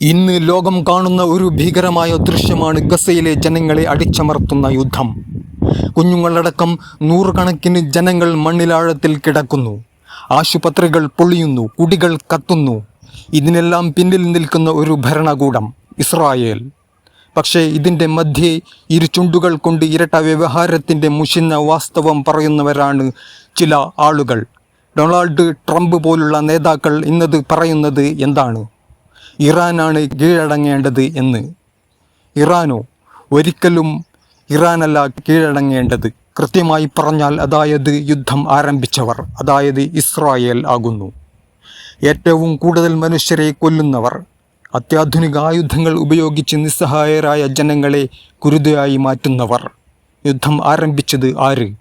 ഇന്ന് ലോകം കാണുന്ന ഒരു ഭീകരമായ ദൃശ്യമാണ് ഗസയിലെ ജനങ്ങളെ അടിച്ചമർത്തുന്ന യുദ്ധം. കുഞ്ഞുങ്ങളടക്കം നൂറുകണക്കിന് ജനങ്ങൾ മണ്ണിലാഴത്തിൽ കിടക്കുന്നു. ആശുപത്രികൾ പൊളിയുന്നു കുടികൾ കത്തുന്നു. ഇതിനെല്ലാം പിന്നിൽ നിൽക്കുന്ന ഒരു ഭരണകൂടം ഇസ്രായേൽ. പക്ഷേ ഇതിന്റെ മധ്യേ ഇരു ചുണ്ടുകൾ കൊണ്ട് ഇരട്ട വ്യവഹാരത്തിന്റെ മുഷിന്ന വാസ്തവം പറയുന്നവരാണ് ചില ആളുകൾ. ഡൊണാൾഡ് ട്രംപ് പോലുള്ള നേതാക്കൾ ഇന്നത് പറയുന്നത് എന്താണ്? ഇറാനാണ് കീഴടങ്ങേണ്ടത് എന്ന്. ഇറാനോ ഒരിക്കലും ഇറാനല്ല കീഴടങ്ങേണ്ടത്. കൃത്യമായി പറഞ്ഞാൽ അതായത് യുദ്ധം ആരംഭിച്ചവർ അതായത് ഇസ്രായേൽ ആകുന്നു. ഏറ്റവും കൂടുതൽ മനുഷ്യരെ കൊല്ലുന്നവർ അത്യാധുനിക ആയുധങ്ങൾ ഉപയോഗിച്ച് നിസ്സഹായരായ ജനങ്ങളെ കുരുതയായി മാറ്റുന്നവർ. യുദ്ധം ആരംഭിച്ചത് ആര്?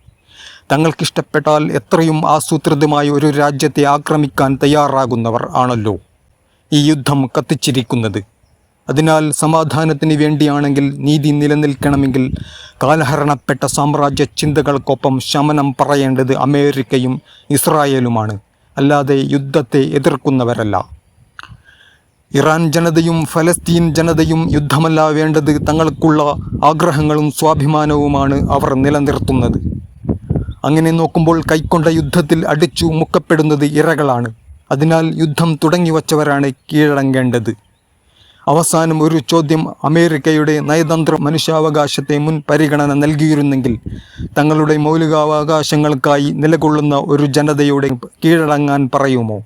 തങ്ങൾക്കിഷ്ടപ്പെട്ടാൽ എത്രയും ആസൂത്രിതമായ ഒരു രാജ്യത്തെ ആക്രമിക്കാൻ തയ്യാറാകുന്നവർ ആണല്ലോ. ഈ യുദ്ധം കത്തിച്ചിരിക്കുന്നത്. അതിനാൽ സമാധാനത്തിന് വേണ്ടിയാണെങ്കിൽ നീതി നിലനിൽക്കണമെങ്കിൽ കാലഹരണപ്പെട്ട സാമ്രാജ്യ ചിന്തകൾക്കൊപ്പം ശമനം പറയേണ്ടത് അമേരിക്കയും ഇസ്രായേലുമാണ്. അല്ലാതെ യുദ്ധത്തെ എതിർക്കുന്നവരല്ല. ഇറാൻ ജനതയും ഫലസ്തീൻ ജനതയും യുദ്ധമല്ല വേണ്ടത് തങ്ങൾക്കുള്ള ആഗ്രഹങ്ങളും സ്വാഭിമാനവുമാണ് അവർ നിലനിർത്തുന്നത്. അങ്ങനെ നോക്കുമ്പോൾ കൈക്കൊണ്ട യുദ്ധത്തിൽ അടിച്ചു മുക്കപ്പെടുന്നത് ഇരകളാണ്. അതിനാൽ യുദ്ധം തുടങ്ങിവച്ചവരാണ് കീഴടങ്ങേണ്ടത്. അവസാനം ഒരു ചോദ്യം അമേരിക്കയുടെ നയതന്ത്ര മനുഷ്യാവകാശത്തെ മുൻ പരിഗണന നൽകിയിരുന്നെങ്കിൽ തങ്ങളുടെ മൗലികാവകാശങ്ങൾക്കായി നിലകൊള്ളുന്ന ഒരു ജനതയോടെ കീഴടങ്ങാൻ പറയുമോ?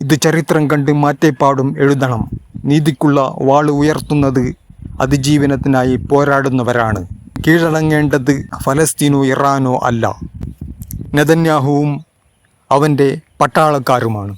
ഇത് ചരിത്രം കണ്ട് മാറ്റേപ്പാടും എഴുതണം. നീതിക്കുള്ള വാൾ ഉയർത്തുന്നത് അതിജീവനത്തിനായി പോരാടുന്നവരാണ്. കീഴടങ്ങേണ്ടത് ഫലസ്തീനോ ഇറാനോ അല്ല. നെതന്യാഹുവും അവന്റെ പട്ടാളക്കാരുമാണ്.